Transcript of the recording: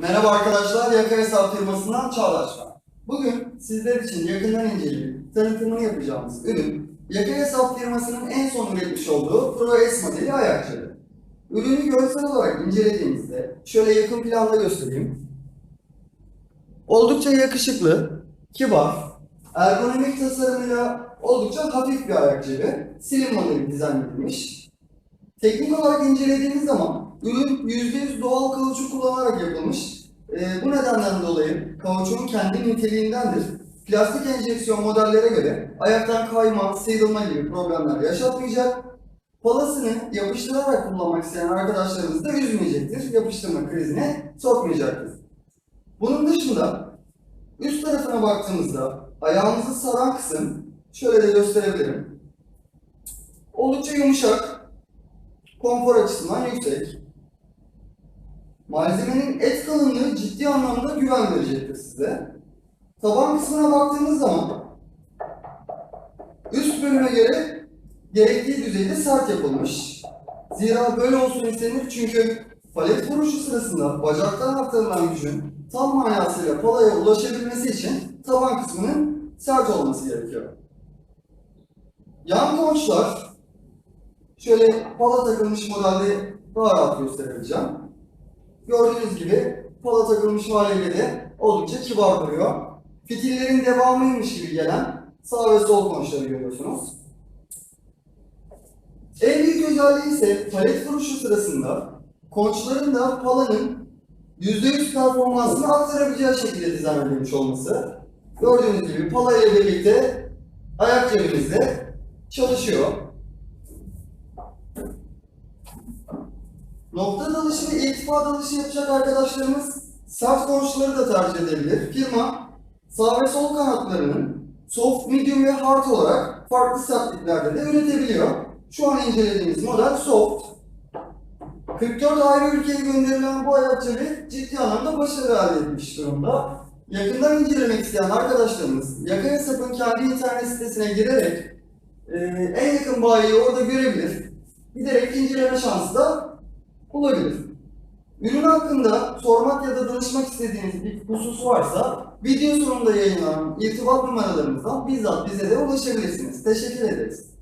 Merhaba arkadaşlar, Yaka Hesap firmasından Çağdaş ben. Bugün sizler için yakından inceleyip tanıtımını yapacağımız ürün, Yaka Hesap firmasının en son üretmiş olduğu Pro S modeli ayakçıları. Ürünü görsel olarak incelediğimizde, şöyle yakın planda göstereyim. Oldukça yakışıklı, kibar, ergonomik tasarımıyla oldukça hafif bir ayak cebi, slim modeli dizayn edilmiş. Teknik olarak incelediğimiz zaman ürün %100 doğal kauçuk kullanarak yapılmış. Ee, bu nedenden dolayı kauçuğun kendi niteliğindendir. Plastik enjeksiyon modellere göre ayaktan kayma, sıyrılma gibi problemler yaşatmayacak. Palasını yapıştırarak kullanmak isteyen arkadaşlarımız da üzmeyecektir. Yapıştırma krizine sokmayacaktır. Bunun dışında üst tarafına baktığımızda ayağımızı saran kısım şöyle de gösterebilirim. Oldukça yumuşak, konfor açısından yüksek. Malzemenin et kalınlığı ciddi anlamda güven verecektir size. Taban kısmına baktığımız zaman üst bölüme göre gerektiği düzeyde sert yapılmış. Zira böyle olsun istenir çünkü palet vuruşu sırasında bacaktan aktarılan gücün tam manasıyla palaya ulaşabilmesi için taban kısmının sert olması gerekiyor. Yan konçlar Şöyle pala takılmış modelde daha rahat gösterebileceğim. Gördüğünüz gibi pala takılmış de oldukça kibar duruyor. Fitillerin devamıymış gibi gelen sağ ve sol konçları görüyorsunuz. En büyük özelliği ise palet vuruşu sırasında konçların da palanın %100 performansını aktarabileceği şekilde dizayn edilmiş olması. Gördüğünüz gibi pala ile birlikte ayak cebimizde çalışıyor. Nokta dalışı ve irtifa dalışı yapacak arkadaşlarımız sert konçları da tercih edebilir. Firma sağ ve sol kanatlarının soft, medium ve hard olarak farklı sertliklerde de üretebiliyor. Şu an incelediğimiz model soft. 44 ayrı ülkeye gönderilen bu ayak cebi ciddi anlamda başarı elde etmiş durumda. Yakından incelemek isteyen arkadaşlarımız Yaka Hesap'ın kendi internet sitesine girerek e, en yakın bayiyi orada görebilir. Giderek inceleme şansı da olabilir. Ürün hakkında sormak ya da danışmak istediğiniz bir husus varsa video sonunda yayınlanan irtibat numaralarımızdan bizzat bize de ulaşabilirsiniz. Teşekkür ederiz.